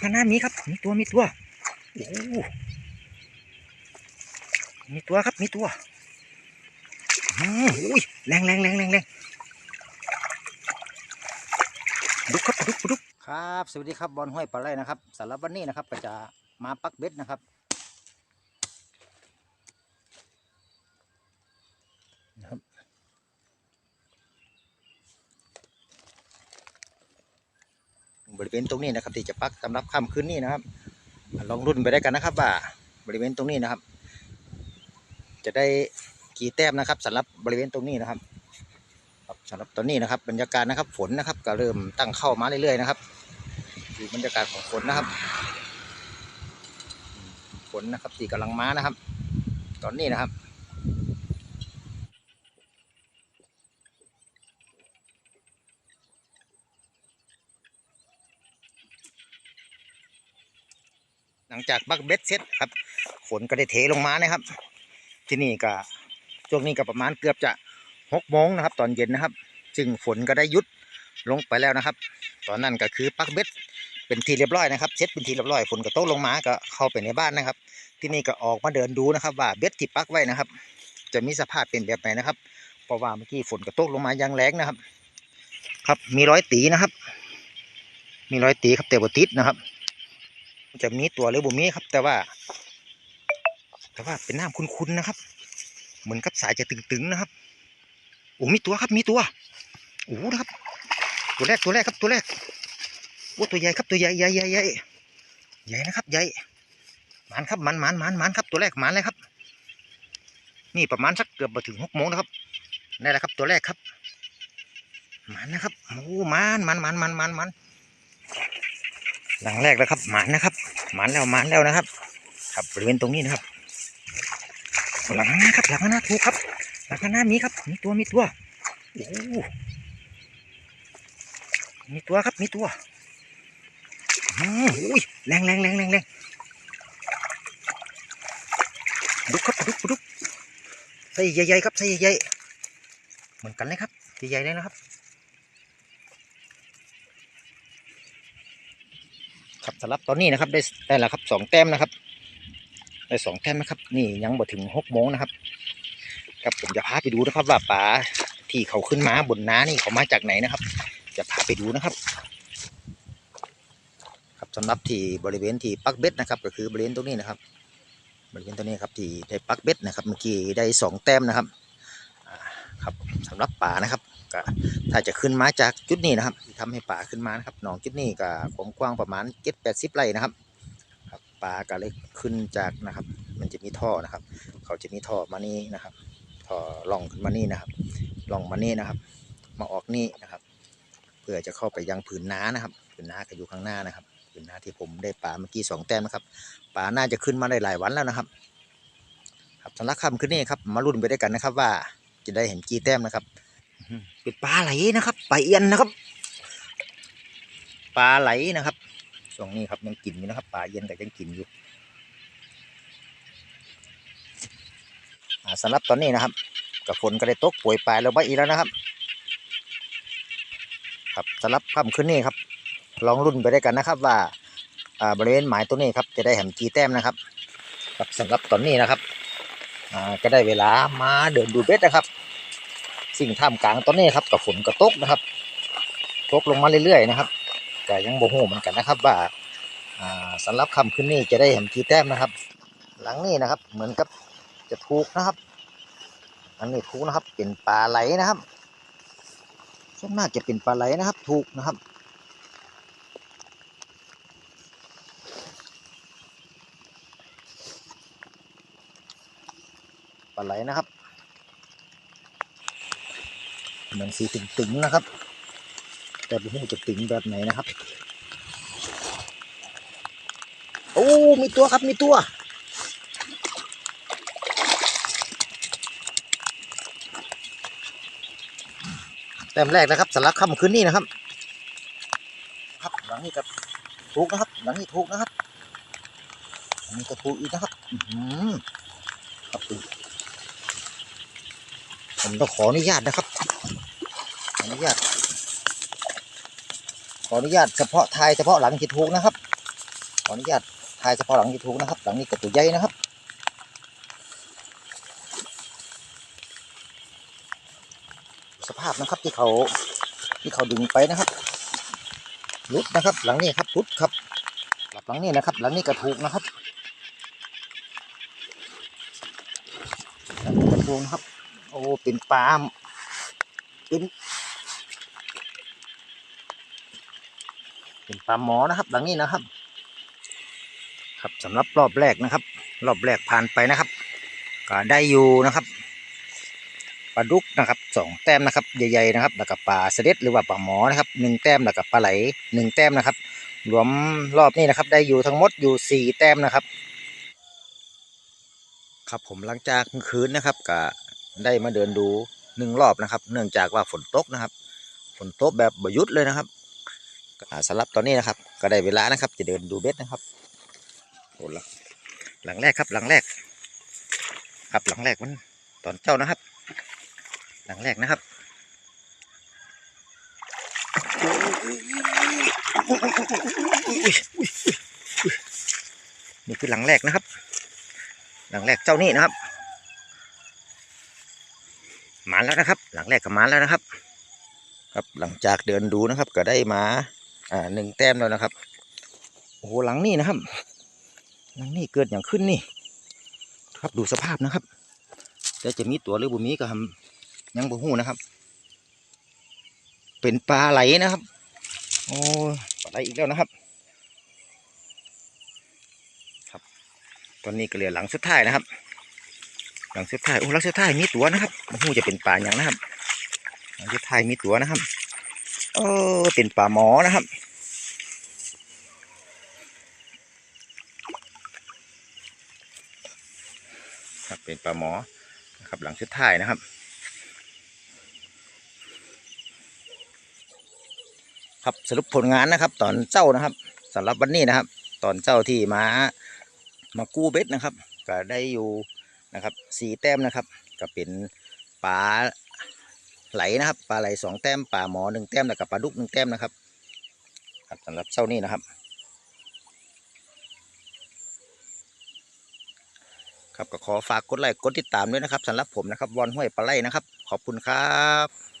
ข้างหน้ามีครับ มีตัวมีตัวโอ้มีตัวครับมีตัวอืมอุ้ยแรงแรงแรงแรงแรงดุกครับดุกดุกครับ สวัสดีครับบอลห้วยปลาไหลนะครับสำหรับวันนี้นะครับ ก็จะมาปักเบ็ดนะครับ บริเวณตรงนี้นะครับ ที่จะปักสำหรับค่ำคืนนี้นะครับ ลองรุ่นไปได้กันนะครับ ว่าบริเวณตรงนี้นะครับ จะได้กี่แต้มนะครับสำหรับบริเวณตรงนี้นะครับสำหรับตอนนี้นะครับ บรรยากาศนะครับ ฝนนะครับ ก็เริ่มตั้งเข้ามาเรื่อยๆนะครับดูบรรยากาศของฝนนะครับ ฝนนะครับที่กำลังมานะครับ ตอนนี้นะครับ หลังจากบักเบ็ดเสร็จครับฝนก็ได้เทลงมานะครับ ที่นี่ก็ช่วงนี้ก็ประมาณเกือบจะหกโมงนะครับ ตอนเย็นนะครับ ซึ่งฝนก็ได้หยุดลงไปแล้วนะครับ ตอนนั้นก็คือปักเบ็ดเป็นทีเรียบร้อยนะครับเซ็ตเป็นทีเรียบร้อยฝนก็ตกลงมาก็เข้าไปในบ้านนะครับ ที่นี่ก็ออกมาเดินดูนะครับ ว่าเบ็ดที่ปักไว้นะครับ จะมีสภาพเป็นแบบไหนนะครับเพราะว่าเมื่อกี้ฝนก็ตกลงมาอย่างแรงนะครับ ครับมีร้อยตีนะครับ มีร้อยตีครับแต่บ่ติดนะครับ จะมีตัวหรือบ่มีครับ แต่ว่า แต่ว่าเป็นน้ำคุ้นๆนะครับ เหมือนกับสายจะตึงๆนะครับโอ้มีตัวครับมีตัวโอ้นะครับ ตัวแรกตัวแรกครับตัวแรกโอ้ตัวใหญ่ครับตัวใหญ่ใหญ่ใหญ่ใหญ่ใหญ่นะครับใหญ่หมันครับหมันหมันหมันหมันครับ ตัวแรกหมันเลยครับ นี่ประมาณสักเกือบมาถึงหกโมงนะครับนี่แหละครับตัวแรกครับหมันนะครับโอ้หมันหมันหมันหมันหมันหมัน หลังแรกแล้วครับ หมันนะครับ หมันแล้วหมันแล้วนะครับ ครับบริเวณตรงนี้นะครับ หลังหน้าครับ หลังหน้าถูกครับ หลังหน้ามีครับ มีตัวมีตัวโอ้มีตัวครับมีตัวอืมอุ้ยแรงแรงแรงแรงแรงดุกครับดุกดุกใส่ใหญ่ๆครับใส่ใหญ่ๆเหมือนกันเลยครับใหญ่ๆเลยนะครับ ครับสำหรับตอนนี้นะครับ ได้ได้แล้วครับสองแต้มนะครับ ได้สองแต้มนะครับ นี่ยังบ่ถึงหกโมงนะครับครับผมจะพาไปดูนะครับว่าปลาที่เขาขึ้นมาบนน้านี่เขามาจากไหนนะครับ จะพาไปดูนะครับ ครับสำหรับที่บริเวณที่ปักเบ็ดนะครับ ก็คือบริเวณตรงนี้นะครับบริเวณตรงนี้ครับที่ได้ปักเบ็ดนะครับเมื่อกี้ได้สองแต้มนะครับครับสำหรับป่านะครับ ก็ถ้าจะขึ้นมาจากจุดนี้นะครับที่ทำให้ป่าขึ้นมานะครับหนองจุดนี้ก็ความกว้างประมาณเจ็ดแปดสิบไร่นะครับปลาก็เลยขึ้นจากนะครับ มันจะมีท่อนะครับ เขาจะมีท่อมานี่นะครับท่อล่องขึ้นมานี่นะครับล่องมานี่นะครับ มาออกนี่นะครับ เพื่อจะเข้าไปยังผืนน้านะครับผืนน้าก็อยู่ข้างหน้านะครับผืนน้าที่ผมได้ปลาเมื่อกี้สองแต้มนะครับปลาน่าจะขึ้นมาได้หลายวันแล้วนะครับ ครับสำหรับคำขึ้นนี่ครับ มาลุ้นไปด้วยกันนะครับ ว่าจะได้เห็นกี่แต้มนะครับ เป็นปลาไหลนะครับปลาเอียนนะครับ ปลาไหลนะครับช่วงนี้ครับยังกินอยู่นะครับปลาเอียนแต่ยังกินอยู่สำหรับตอนนี้นะครับกับฝนก็ได้ตกป่วยปลายแล้วไปอีกแล้วนะครับ ครับสำหรับค่ำคืนนี้ครับ ลองรุ่นไปได้วยกันนะครับว่าบริเวณหมายตัวนี้ครับ จะได้แหมกีแต้มนะครับ ครับสำหรับตอนนี้นะครับก็ได้เวลามาเดินดูเบ็ดนะครับ สิ่งท่ามกลางตอนนี้ครับกับฝนก็ตกนะครับตกลงมาเรื่อยๆนะครับแต่ยังโมโหเหมือนกันนะครับว่าอ่าสำหรับคำขึ้นนี้จะได้เห็นกี่แต้มนะครับ หลังนี้นะครับเหมือนกับจะถูกนะครับ อันนี้ถูกนะครับเป็นปลาไหลนะครับส่วนมากจะเป็นปลาไหลนะครับ ถูกนะครับปลาไหลนะครับ เหมือนสีตึงๆนะครับ แต่ไม่รู้จะตึงแบบไหนนะครับ โอ้ มีตัวครับ มีตัว แต้มแรกนะครับสำหรับค่ำคืนนี้นะครับ ครับหลังนี้ก็ถูกนะครับ หลังนี้ถูกนะครับอันนี้ก็ถูกอีกนะครับ อือหือครับ ผมต้องขออนุญาตนะครับ ขออนุญาต ขออนุญาตเฉพาะไทยเฉพาะหลังที่ถูกนะครับ ขออนุญาตถ่ายเฉพาะหลังที่ถูกนะครับ หลังนี้ก็ตัวใหญ่นะครับสภาพนะครับที่เขาที่เขาดึงไปนะครับรุดนะครับ หลังนี้ครับรุดครับ หลังนี้นะครับ หลังนี้กระถูกนะครับกระถูกนะครับ อ้เป็นปลาเป็นเป็นปลาหมอนะครับ หลังนี้นะครับ ครับสำหรับรอบแรกนะครับ รอบแรกผ่านไปนะครับ ก็ได้อยู่นะครับปลาดุกนะครับสองแต้มนะครับใหญ่ๆนะครับแล้วก็ปลาเสด็จหรือว่าปลาหมอนะครับหนึ่งแต้มแล้วก็ปลาไหลหนึ่งแต้มนะครับ รวมรอบนี้นะครับ ได้อยู่ทั้งหมดอยู่สี่แต้มนะครับ ครับผมหลังจากคืนนะครับก็ ได้มาเดินดูหนึ่งรอบนะครับ เนื่องจากว่าฝนตกนะครับ ฝนตกแบบบหยุดเลยนะครับสำหรับตอนนี้นะครับ ก็ได้เวลานะครับ จะเดินดูเบ็ดนะครับโอ้ละหลังแรกครับ หลังแรก ครับหลังแรกมันตอนเจ้านะครับ หลังแรกนะครับนี่คือหลังแรกนะครับ หลังแรกเจ้านี่นะครับ มาแล้วนะครับ หลังแรกก็มาแล้วนะครับ ครับหลังจากเดินดูนะครับ ก็ได้มาอ่าหนึ่งแต้มแล้วนะครับโอ้โหหลังนี่นะครับ หลังนี่เกิดอย่างขึ้นนี่ ครับดูสภาพนะครับแต่จะมีตัวหรือบุมีก็ทำยังบ่หูนะครับ เป็นปลาไหลนะครับ โอ้ปลาไหลอีกแล้วนะครับครับตอนนี้ก็เหลือหลังสุดท้ายนะครับ หลังเสุดท้ายโอ้หลังสุดท้ายมีตัวนะครับหูจะเป็นปลาอย่างนะครับหลังเสุดท้ายมีตัวนะครับเออเป็นปลาหมอนะครับครับเป็นปลาหมอนะครับหลังเสุดท้ายนะครับ ครับสรุปผลงานนะครับ ตอนเจ้านะครับสำหรับวันนี้นะครับ ตอนเจ้าที่มามากู้เบ็ดนะครับ ก็ได้อยู่ นะครับสี่แต้มนะครับ ก็เป็นปลาไหลนะครับปลาไหลสองแต้มปลาหมอหนึ่งแต้มแล้วก็ปลาดุกหนึ่งแต้มนะครับครับสำหรับเส้านี้นะครับ ครับก็ขอฝากกดไลค์กดติดตามด้วยนะครับสำหรับผมนะครับวอนห้วยปลาไหลนะครับ ขอบคุณครับ